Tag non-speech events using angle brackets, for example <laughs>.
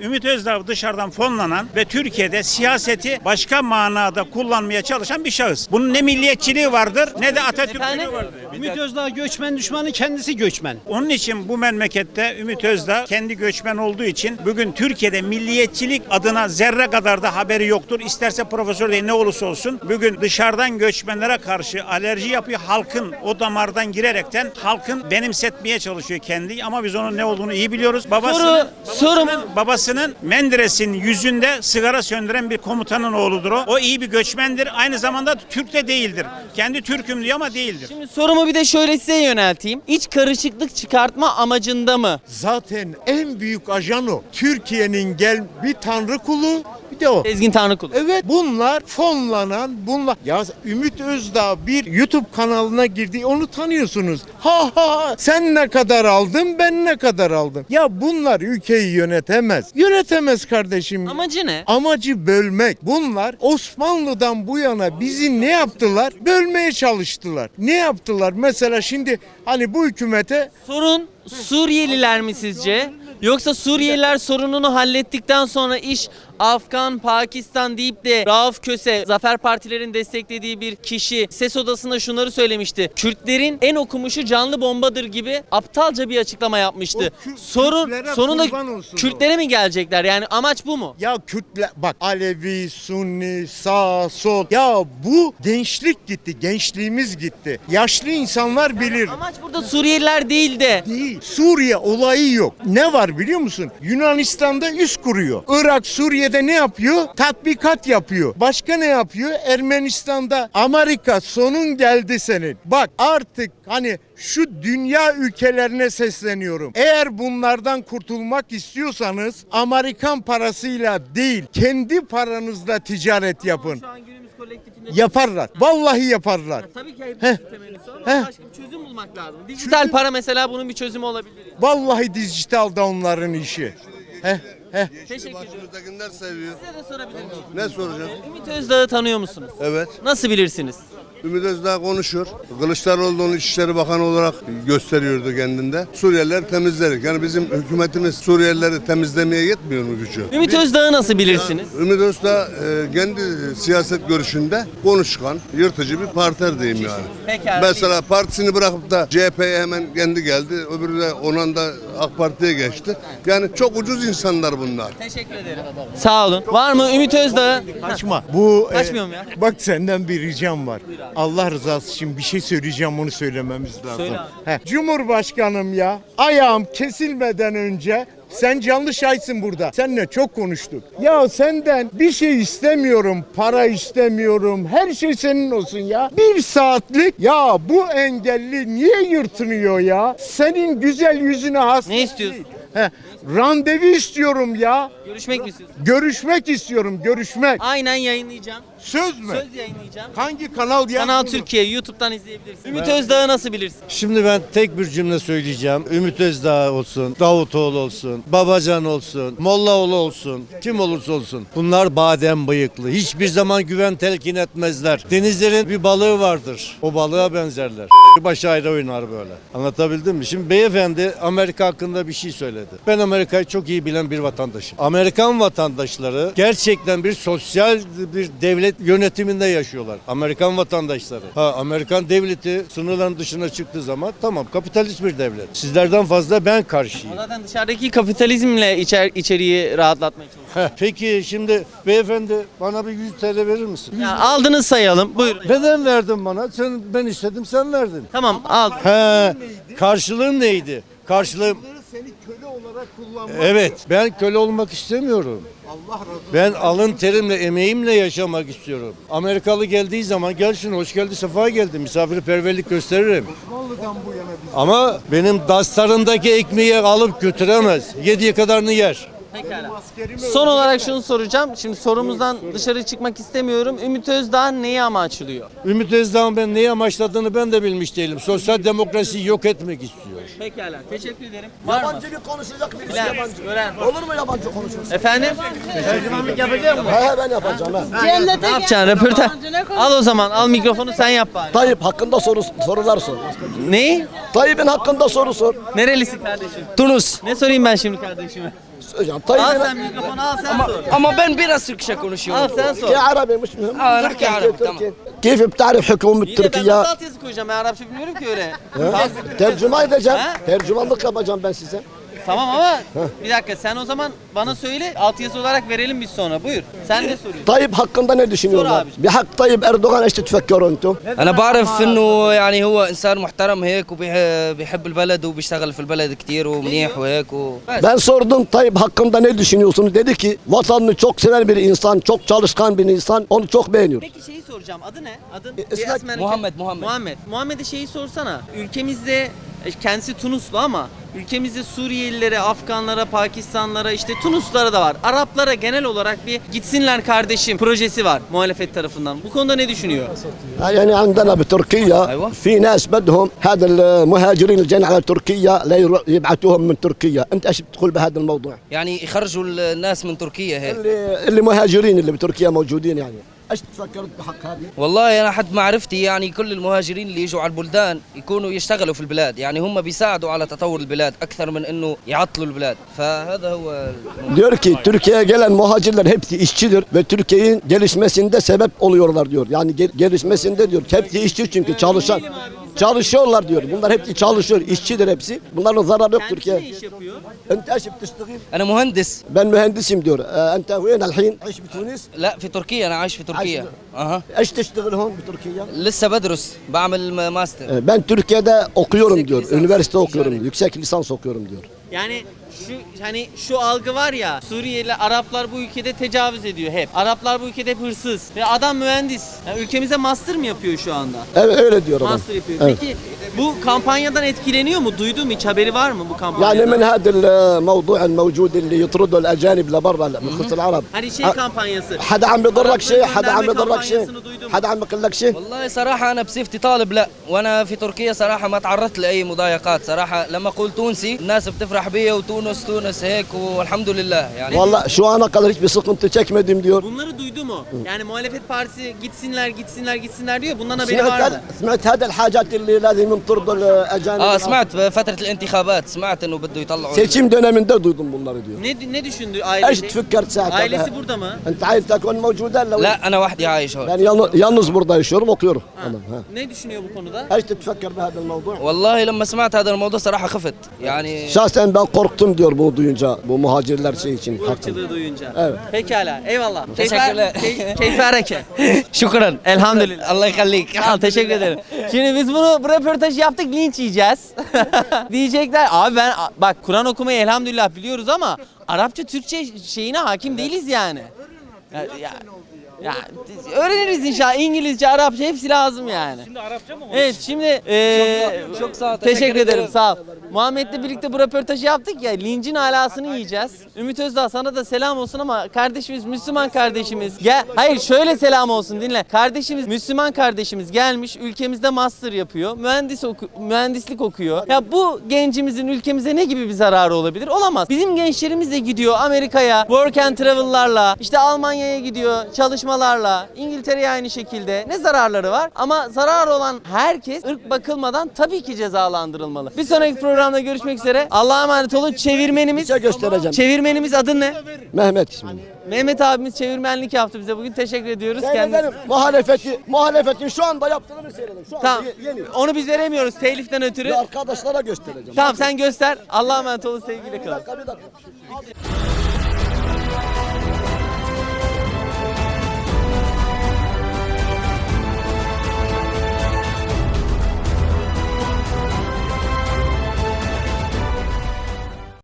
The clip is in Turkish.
Ümit Özdağ dışarıdan fonlanan ve Türkiye'de siyaseti başka manada kullanmaya çalışan bir şahıs. Bunun ne milliyetçiliği vardır ne de Atatürkçülüğü vardır. Ümit Özdağ göçmen düşmanı kendisi göçmen. Onun için bu memlekette Ümit Özdağ kendi göçmen olduğu için bugün Türkiye'de milliyetçilik adına zerre kadar da haberi yoktur. İsterse profesör değil ne olursa olsun. Bugün dışarıdan göçmenlere karşı alerji yapıyor. Halkın o damardan girerekten halkın benimsetmeye çalışıyor kendi ama biz onun ne olduğunu iyi biliyoruz. Babasının, Soru- babasının, babasının Menderes'in yüzünde sigara söndüren bir komutanın oğludur o. O iyi bir göçmendir. Aynı zamanda Türk de değildir. Kendi Türk'üm diyor ama değildir. Şimdi sorumu bir de şöyle size yönelteyim. İç karışıklık çıkartma amacında mı? Zaten en büyük ajan o. Türkiye'nin gel bir tanrı kulu bir de o. Sezgin Tanrıkulu. Evet bunlar fonlanan bunlar. Ya Ümit Özdağ bir YouTube kanalına girdi onu tanıyorsunuz. Ha ha ha sen ne kadar aldın ben ne kadar aldım. Ya bunlar ülkeyi yönetemez. Yönetemez kardeşim. Amacı ne? Amacı bölmek. Bunlar Osmanlı'dan bu yana bizi ne yaptılar? Bölmeye çalıştılar. Ne yaptılar? Mesela şimdi hani bu hükümete Sorun Suriyeliler mi sizce? Yoksa Suriyeliler sorununu hallettikten sonra iş Afgan, Pakistan deyip de Rauf Köse, Zafer Partilerin desteklediği bir kişi ses odasında şunları söylemişti. Kürtlerin en okumuşu canlı bombadır gibi aptalca bir açıklama yapmıştı. O Sorun Kürtlere sonunda kurban olsun. Kürtlere mi gelecekler? Yani amaç bu mu? Ya Kürtler bak Alevi, Sunni, sağ, sol. Ya bu gençlik gitti, gençliğimiz gitti. Yaşlı insanlar bilir. Amaç burada Suriyeliler değil de Değil. Suriye olayı yok. Ne var biliyor musun? Yunanistan'da üst kuruyor. Irak Suriye'de ne yapıyor? Tatbikat yapıyor. Başka ne yapıyor? Ermenistan'da Amerika sonun geldi senin. Bak artık hani şu dünya ülkelerine sesleniyorum. Eğer bunlardan kurtulmak istiyorsanız Amerikan parasıyla değil kendi paranızla ticaret yapın. Şu an günümüz kolektifinde Yaparlar. Vallahi yaparlar. Tabii ki Heh. hepimizin temennisi ama Heh. başka bir çözüm bulmak lazım. Dijital para mesela bunun bir çözümü olabilir. yani. Vallahi dijital da onların işi. Heh, heh. Teşekkür ediyorum. Başımızdakiler seviyor. Size de sorabilir miyim? Ne soracağım? Ümit Özdağ'ı tanıyor musunuz? Evet. Nasıl bilirsiniz? Ümit Özdağ konuşur. Kılıçdaroğlu da onu İçişleri Bakanı olarak gösteriyordu kendinde. Suriyeliler temizlerik. Yani bizim hükümetimiz Suriyelileri temizlemeye yetmiyor mu gücü? Ümit Özdağ'ı nasıl bilirsiniz? Ümit Özdağ e, kendi siyaset görüşünde konuşkan, yırtıcı bir parter diyeyim yani. Pekala. Mesela partisini bırakıp da CHP'ye hemen kendi geldi. Öbürü de onun da AK Parti'ye geçti. Yani çok ucuz insanlar bunlar. Teşekkür ederim. Sağ olun. Var mı Ümit Özdağ'ı? Kaçma. Bu e, Kaçmıyorum ya. Bak senden bir ricam var. Allah rızası için bir şey söyleyeceğim onu söylememiz lazım. Söyle abi. Heh. Cumhurbaşkanım ya ayağım kesilmeden önce sen canlı şahitsin burada. Seninle çok konuştuk. Ya senden bir şey istemiyorum, para istemiyorum. Her şey senin olsun ya. Bir saatlik ya bu engelli niye yırtınıyor ya? Senin güzel yüzüne has. Ne istiyorsun? Heh. Randevu istiyorum ya. Görüşmek mi istiyorsun? Görüşmek istiyorum, görüşmek. Aynen yayınlayacağım. Söz mü? Söz yayınlayacağım. Hangi kanal ya? Kanal Türkiye YouTube'dan izleyebilirsin. Ümit Özdağ'ı nasıl bilirsin? Şimdi ben tek bir cümle söyleyeceğim. Ümit Özdağ olsun, Davutoğlu olsun, Babacan olsun, Mollaoğlu olsun, kim olursa olsun. Bunlar badem bıyıklı. Hiçbir zaman güven telkin etmezler. Denizlerin bir balığı vardır. O balığa benzerler. Baş ayrı oynar böyle. Anlatabildim mi? Şimdi beyefendi Amerika hakkında bir şey söyledi. Ben Amerika'yı çok iyi bilen bir vatandaşım. Amerikan vatandaşları gerçekten bir sosyal bir devlet yönetiminde yaşıyorlar. Amerikan vatandaşları. Ha Amerikan devleti sınırların dışına çıktığı zaman tamam kapitalist bir devlet. Sizlerden fazla ben karşıyım. Zaten dışarıdaki kapitalizmle içer, içeriği rahatlatmaya çalışıyor. Heh, Peki şimdi beyefendi bana bir 100 TL verir misin? Ya aldınız sayalım. Buyurun. Neden verdin bana? Sen ben istedim sen verdin. Tamam al. He, karşılığın neydi? Karşılığım Seni köle olarak kullanmak. Evet, ben köle olmak istemiyorum. Allah razı olsun. Ben alın terimle, emeğimle yaşamak istiyorum. Amerikalı geldiği zaman gelsin, hoş geldi, sefa geldi. Misafirperverlik gösteririm. Osmanlı'dan bu yana biz. Ama benim dastarındaki ekmeği alıp götüremez. Yediği kadarını yer. Pekala. Son olarak şunu soracağım. Şimdi sorumuzdan dışarı çıkmak istemiyorum. Ümit Özdağ neyi amaçlıyor? Ümit Özdağ'ın ben neyi amaçladığını ben de bilmiş değilim. Sosyal demokrasiyi yok etmek istiyor. Pekala. Teşekkür ederim. Var mı? Yabancı bir konuşacak birisi Bilen, yabancı. gören. Olur mu yabancı konuşursun? Efendim? Tercümanlık yapacak mı? He he ben yapacağım ha. Ne yapacaksın? Röportaj. Al o zaman. Al mikrofonu sen yap bari. Tayyip hakkında soru, sorular sor. Neyi? Tayyip'in hakkında soru sor. Nerelisin kardeşim? Tunus. Ne sorayım ben şimdi kardeşime? Hocam Al Tayyip'in sen mikrofonu al sen sor. Ama ben biraz Türkçe konuşuyorum. Al sen sor. Ki Arabi مش مهم آه، نحكي عربي، تركي. كيف بتعرف حكومة İyi de ben Türkiye nasıl altyazı koyacağım? Ben Arapça bilmiyorum ki öyle. Ha? Tercüme edeceğim. Ha? Tercümanlık yapacağım ben size. Tamam ama bir dakika sen o zaman bana söyle altyazı olarak verelim biz sonra. Buyur. Sen ne soruyorsun? Tayyip hakkında ne düşünüyorlar? abi. بحق طيب اردوغان ايش تتفكروا انتم؟ انا بعرف انه يعني هو انسان محترم هيك وبيحب البلد وبيشتغل في البلد كتير ومنيح وهيك وبس Ben sordum Tayyip hakkında ne düşünüyorsunuz? Dedi ki vatanını çok seven bir insan, çok çalışkan bir insan. Onu çok beğeniyor. Peki şeyi soracağım. Adı ne? Adın? E, ismi- Bir Esmer- Muhammed, Muhammed. Muhammed. Muhammed'e şeyi sorsana. Ülkemizde e, kendisi Tunuslu ama ülkemizde Suriyelilere, Afganlara, Pakistanlara, işte Tunuslara da var. Araplara genel olarak bir gitsinler kardeşim projesi var muhalefet tarafından. Bu konuda ne düşünüyor? يعني عندنا بتركيا أيوة. في ناس بدهم هذا المهاجرين اللي جايين على تركيا لا يرو- يبعثوهم من تركيا، انت ايش بتقول بهذا الموضوع؟ يعني يخرجوا الناس من تركيا هيك اللي اللي مهاجرين اللي بتركيا موجودين يعني ايش تفكروا بحق هذه؟ والله انا حد معرفتي يعني كل المهاجرين اللي يجوا على البلدان يكونوا يشتغلوا في البلاد يعني هم بيساعدوا على تطور البلاد اكثر من انه يعطلوا البلاد فهذا هو الموضوع. Diyor ki Türkiye'ye gelen muhacirler hepsi işçidir ve Türkiye'nin gelişmesinde sebep oluyorlar diyor. Yani gel- gelişmesinde diyor. Hepsi işçi çünkü çalışan. Çalışıyorlar diyor. Bunlar hepsi çalışıyor. işçidir hepsi. Bunların zararı yok Kendisi Türkiye. ne iş yapıyor? انت ايش بتشتغل؟ انا مهندس Ben mühendisim diyor. Ee, انت وين الحين؟ عايش بتونس؟ لا في تركيا انا عايش في تركيا اها ايش تشتغل هون بتركيا؟ لسه بدرس بعمل م- ماستر Ee, Ben Türkiye'de okuyorum Yüksek diyor. lisans, Üniversite okuyorum. ticaret. Yüksek lisans okuyorum diyor. Yani şu hani şu algı var ya Suriyeli Araplar bu ülkede tecavüz ediyor hep. Araplar bu ülkede hep hırsız. Ve adam mühendis. Yani ülkemize master mı yapıyor şu anda? Evet öyle diyor adam. Master yapıyor. Evet. Peki bu kampanyadan etkileniyor mu? Duydu mu hiç? Haberi var mı bu kampanyadan? يعني من هذا الموضوع الموجود اللي يطردوا الاجانب لبرا بخصوص العرب Hani şey Ha- kampanyası. حدا عم بيضرك شيء حدا عم gönderme بيضرك شيء kampanyasını duydum. حدا عم بيقول لك شيء والله صراحة أنا بصفتي طالب لا وأنا في تركيا صراحة ما تعرضت لأي مضايقات صراحة لما أقول تونسي الناس بتفرح بيا وتونس تونس هيك والحمد لله يعني Vallahi şu ana kadar hiçbir sıkıntı çekmedim diyor. Bunları duydu mu? Yani muhalefet partisi gitsinler gitsinler gitsinler diyor. Bundan haberi سمعت var mı? هذا سمعت هذا الحاجات اللي لازم ينطردوا الاجانب آه سمعت بفترة الانتخابات سمعت إنه بده يطلعوا Seçim döneminde duydum bunları diyor. Ne ne düşündü ايش ailesi? تفكر ساعتها Ailesi burada mı? انت عايز تكون موجودا لو لا أنا وحدي عايش هون Ben yalnız, yalnız burada yaşıyorum okuyorum. Tamam, ha. Ne düşünüyor bu konuda? ايش تتفكر بهذا الموضوع؟ والله لما سمعت هذا الموضوع صراحة خفت يعني Şahsen Vallahi ben korktum diyor bu duyunca. Bu muhacirler şey için. Bu duyunca. Evet. Pekala. Eyvallah. Teşekkürler. Keyfe hareket. <laughs> Şükran. Elhamdülillah. Allah kallik. Tamam teşekkür ederim. Şimdi biz bunu bu röportaj yaptık linç yiyeceğiz. <laughs> Diyecekler abi ben bak Kur'an okumayı elhamdülillah biliyoruz ama Arapça Türkçe şeyine hakim değiliz yani. Ya, ya, ya, öğreniriz inşallah İngilizce, Arapça hepsi lazım yani. Şimdi Arapça mı Evet şimdi eee, çok sağ ol, Teşekkür, ederim sağ ol. Muhammed'le birlikte bu röportajı yaptık ya lincin alasını yiyeceğiz. Ümit Özdağ sana da selam olsun ama kardeşimiz Müslüman kardeşimiz gel. Hayır şöyle selam olsun dinle. Kardeşimiz Müslüman kardeşimiz gelmiş ülkemizde master yapıyor. Mühendis oku- mühendislik okuyor. Ya bu gencimizin ülkemize ne gibi bir zararı olabilir? Olamaz. Bizim gençlerimiz de gidiyor Amerika'ya work and travel'larla işte Almanya'ya gidiyor çalışmalarla İngiltere'ye aynı şekilde. Ne zararları var? Ama zarar olan herkes ırk bakılmadan tabii ki cezalandırılmalı. Bir sonraki programda görüşmek üzere. Allah'a emanet olun. Çevirmenimiz Bir şey göstereceğim. Çevirmenimiz adın ne? Mehmet ismini. Mehmet abimiz çevirmenlik yaptı bize bugün. Teşekkür ediyoruz. Seyrederim. Kendisi. Muhalefeti, muhalefetin şu anda yaptığını seyredelim. Şu anda Tamam. ye- yeni. Onu biz veremiyoruz teliften ötürü. Ve arkadaşlara göstereceğim. Tamam sen göster. Allah'a emanet olun sevgiyle Bir kalın. dakika bir dakika.